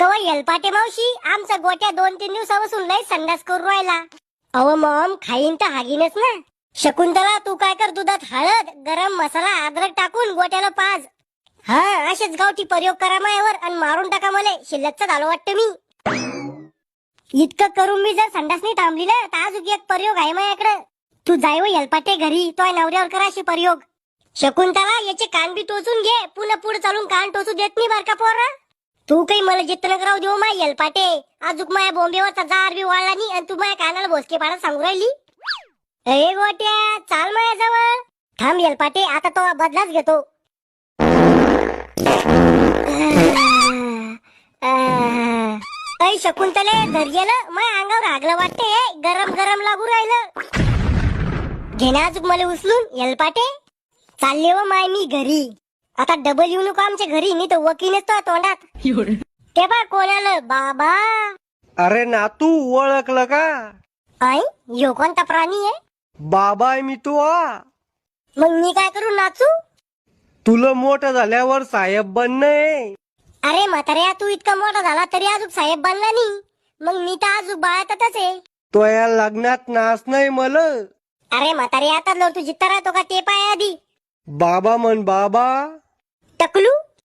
कवा येलपाटे मावशी आमचा गोट्या दोन तीन दिवसापासून लय संडास करू राहिला. अव मॉम खाईन तर हागीनच ना. शकुंतला तू काय कर दुधात हळद गरम मसाला अद्रक टाकून गोट्याला पाज. हा असेच गावठी प्रयोग करा मायावर आणि मारून टाका मला. शिल्लकच झालं वाटतं मी. इतकं करून मी जर संडास नाही थांबली ना तर अजून एक प्रयोग आहे माझ्याकडे तू जाय यलपाटे घरी तो नवऱ्यावर करा अशी प्रयोग. शकुंतला याचे कान बी टोचून घे. पुन्हा पुढे चालून कान टोचू देत नाही बारका पोरा? तू काही मला जितन राहू देऊ माय यलपाटे. अजून माया बोंबेवरचा जार बी वाढला नाही आणि तू माया कानाला भोसके पाडा सांगू राहिली? ए गोट्या चाल माझ्याजवळ थांब यलपाटे आता तो बदलाच घेतो. ऐ शकुंतले गेलं मग अंगावर आगलं वाटते गरम गरम लागू राहिलं. घेण्या अजून मला उचलून यलपाटे. चालले व माय मी घरी. आता डबल येऊ नको आमच्या घरी. नाही तर वकीलच तो तोंडात. ते बा कोणाला बाबा. अरे नातू ओळखलं का? आई यो कोणता प्राणी आहे? बाबा आहे मी तू आ. मग मी काय करू नाचू तुला मोठं झाल्यावर साहेब बनणं अरे म्हाताऱ्या तू इतका मोठा झाला तरी अजून साहेब बनला नाही. मग मी तर अजून बाळातच आहे. तो या लग्नात नाच नाही मला अरे म्हातारे आता तू जित्ता राहतो का ते पाय आधी. बाबा म्हण बाबा.